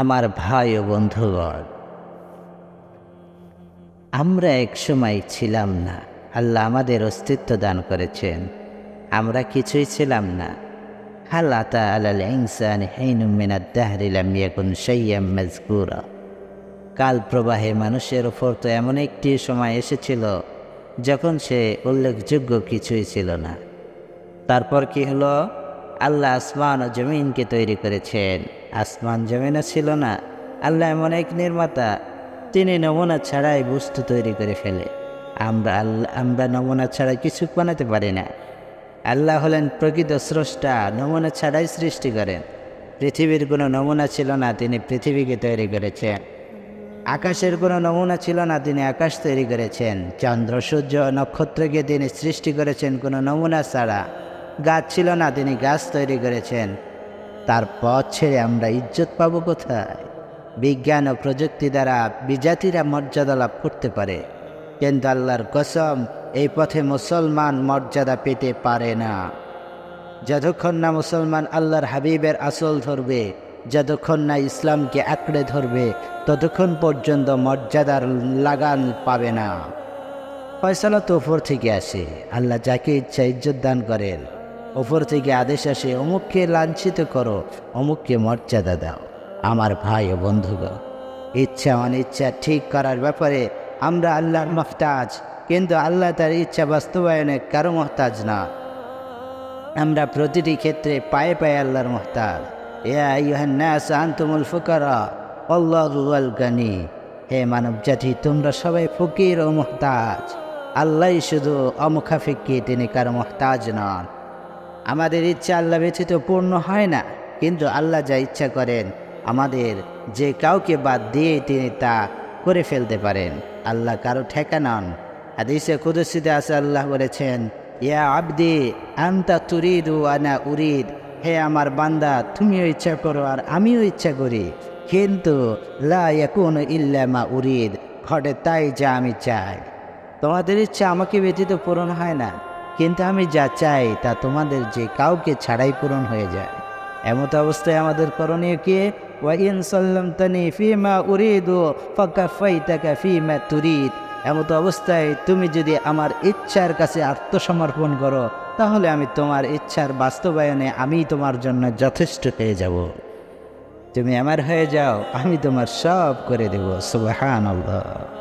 আমার ভাই ও বন্ধুগণ, আমরা এক সময় ছিলাম না। আল্লাহ আমাদের অস্তিত্ব দান করেছেন। আমরা কিছুই ছিলাম না। হাল আতা আলাল ইনসান হেইনুমিনাদ দাহরিলাম ইয়াকুন সাইয়াম মাজকুরা কাল প্রবাহে মানুষের ওপর তো এমন একটি সময় এসেছিল, যখন সে উল্লেখযোগ্য কিছুই ছিল না। তারপর কি হলো? আল্লাহ আসমান ও জমিনকে তৈরি করেছেন। আসমান জমিনও ছিল না। আল্লাহ এমন এক নির্মাতা, তিনি নমুনা ছাড়াই বস্তু তৈরি করে ফেলে। আমরা আল্লাহ আমরা নমুনা ছাড়া কিছু বানাতে পারি না। আল্লাহ হলেন প্রকৃত স্রষ্টা, নমুনা ছাড়াই সৃষ্টি করেন। পৃথিবীর কোনো নমুনা ছিল না, তিনি পৃথিবীকে তৈরি করেছেন। আকাশের কোনো নমুনা ছিল না, তিনি আকাশ তৈরি করেছেন। চন্দ্র, সূর্য, নক্ষত্রকে তিনি সৃষ্টি করেছেন কোনো নমুনা ছাড়া। গাছ ছিল না, তিনি গাছ তৈরি করেছেন। তার পথ ছেড়ে আমরা ইজ্জত পাবো কোথায়? বিজ্ঞান ও প্রযুক্তি দ্বারা বিজাতিরা মর্যাদা লাভ করতে পারে। কিন্তু আল্লাহর কসম, এই পথে মুসলমান মর্যাদা পেতে পারে না। যতক্ষণ না মুসলমান আল্লাহর হাবিবের আসল ধরবে, যতক্ষণ না ইসলামকে আঁকড়ে ধরবে, ততক্ষণ পর্যন্ত মর্যাদার লাগান পাবে না। ফয়সালা তো ওপর থেকে আসে। আল্লাহ যাকে ইচ্ছা ইজ্জত দান করেন। ওপর থেকে আদেশ আসে, অমুককে লাঞ্ছিত করো, অমুককে মর্যাদা দাও। আমার ভাই ও বন্ধুগণ, ইচ্ছা অনিচ্ছা ঠিক করার ব্যাপারে আমরা আল্লাহর মহতাজ, কিন্তু আল্লাহ তার ইচ্ছা বাস্তবায়নে কারও মহতাজ না। আমরা প্রতিটি ক্ষেত্রে পায়ে পায়ে আল্লাহর মহতাজ। গানি। হে মানব জাতি তোমরা সবাই ফকির ও মহতাজ। আল্লাহ শুধু অমুখাফিককে তিনি কারও মহতাজ নন। আমাদের ইচ্ছা আল্লাহ ব্যতীত পূর্ণ হয় না, কিন্তু আল্লাহ যা ইচ্ছা করেন, আমাদের যে কাউকে বাদ দিয়ে তিনি তা করে ফেলতে পারেন। আল্লাহ কারও ঠেকা নন। হাদিসে কুদসিতে আছে, আল্লাহ বলেছেন, ইয়া আবদি, আন্তা তুরিদু আনা উরিদ। হে আমার বান্দা, তুমিও ইচ্ছা করো আর আমিও ইচ্ছা করি। কিন্তু লা ইয়াকুন ইল্লামা উরিদ। ঘটে তাই যা আমি চাই। তোমাদের ইচ্ছা আমাকে ব্যতীত পূরণ হয় না। কিন্তু আমি যা চাই তা তোমাদের যে কাউকে ছাড়াই পূরণ হয়ে যায়। এমত অবস্থায় আমাদের করণীয় কি? ওয়াইন ফিমা ফিমা অবস্থায় তুমি যদি আমার ইচ্ছার কাছে আত্মসমর্পণ করো, তাহলে আমি তোমার ইচ্ছার বাস্তবায়নে আমি তোমার জন্য যথেষ্ট হয়ে যাব। তুমি আমার হয়ে যাও, আমি তোমার সব করে দেব আল্লাহ